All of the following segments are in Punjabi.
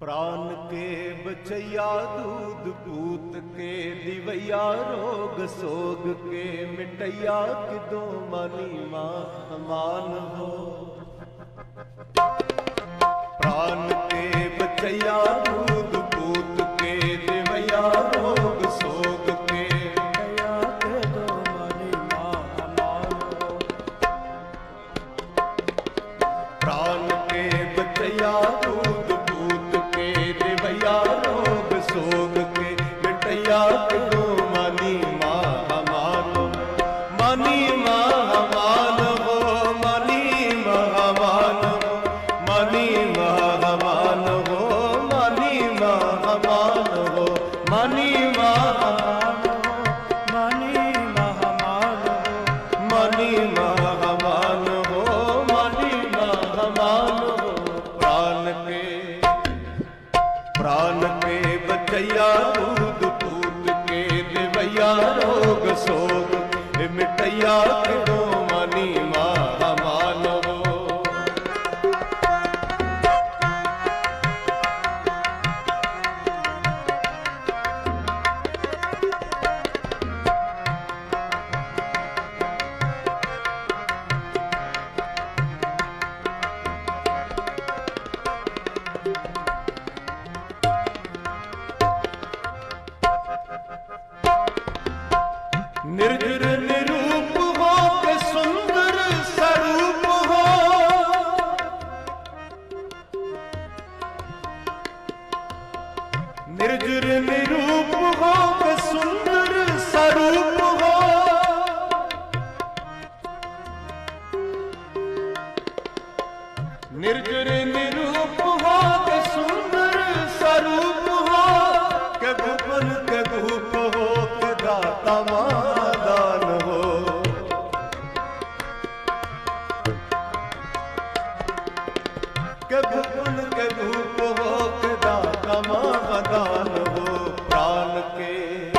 ਪ੍ਰਾਨ ਕੇ ਬਚਈਆ ਦੂਧ ਪੂਤ ਕੇ ਦਿਵਈਆ ਰੋਗ ਸੋਗ ਕੇ ਮਿਟਈਆ ਕਿਦੋਂ ਮਾਨੀ ਮਾਨ ਮਾਨ ਹੋ ਪ੍ਰਾਨ ਕੇ ਬਚਈਆ ਦੂਧ ਪੂਤ प्राण के बचैया दवैया रोग सोग मिटैया ਕੇ ਭੁਪਨ ਕੇ ਭੂਪ ਹੋ ਕੇ ਦਾਤਾ ਹੋ ਪ੍ਰਾਨ ਕੇ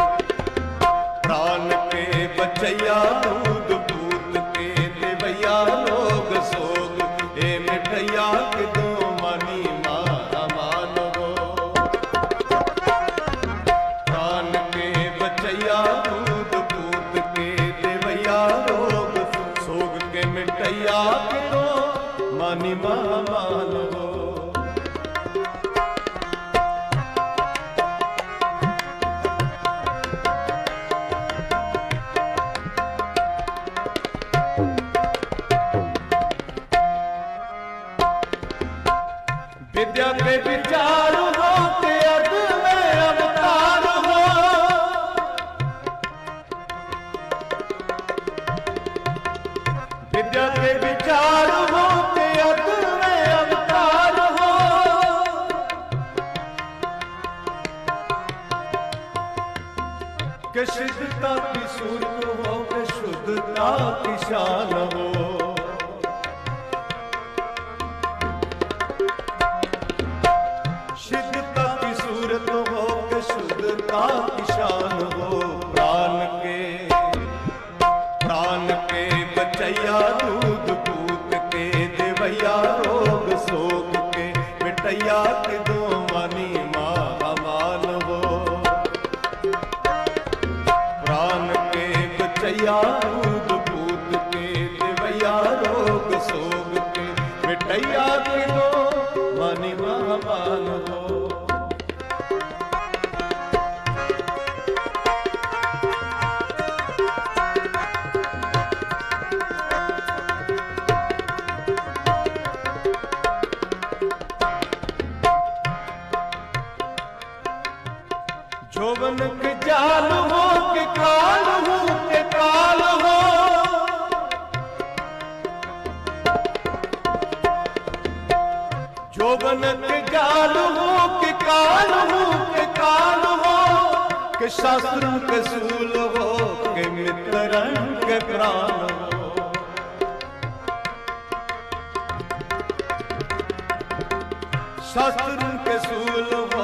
ਪ੍ਰਾਨ ਕੇ ਬਚਈਆ ਦੂਧ ਪੂਤ ਕੇ ਦੇਵਈਆ ਲੋਗ ਸੋਗ। ਏ ਮਿਠਈਆ ਕਿਦੋਂ ਮਾਨੀ ਮਾਰਾ ਮਾਨ ਪ੍ਰਾਨ ਕੇ ਬਚਿਆ ਦੂਧ ਪੂਤ ਕੇ ਦੇਵਈਆ ਲੋਗ ਸੋਗ। ਕੇ ਮਿਠਿਆ ਕਿਦੋਂ ਮਾਨੀ ਮਾਨ ਹੋ ਵਿਦਿਆ ਤੇ ਵਿਚਾਰ ਹੋ ਤੇ ਅਦ ਸ਼ੁੱਧਤਾ ਕੀ ਸੂਰਤ ਹੋ ਸ਼ੁੱਧਤਾ ਕੀ ਸ਼ੁੱਧਤਾ ਕੀ ਸੂਰਤ ਹੋ। ਸ਼ੁੱਧਤਾ ਕੀ ਸ਼ਾਨ ਹੋ। ਮਿਟਈਆ ਰੂਪ ਭੂਤ ਕੇ ਦਿਵਈਆ ਰੋਗ ਸੋਗ ਕੇ ਮਿਟਈਆ ਕਿਨੋ ਮਨਿ ਮਹਾਮਾਨ ਹੋ। ਸ਼ਾਸਤਰੂ ਕੇ ਸੂਲ ਹੋ ਕੇ ਮਿੱਤਰੰ ਕੇ ਪ੍ਰਾਨ ਹੋ ਸ਼ਾਸਤਰੂ ਕੇ ਸੂਲ ਹੋ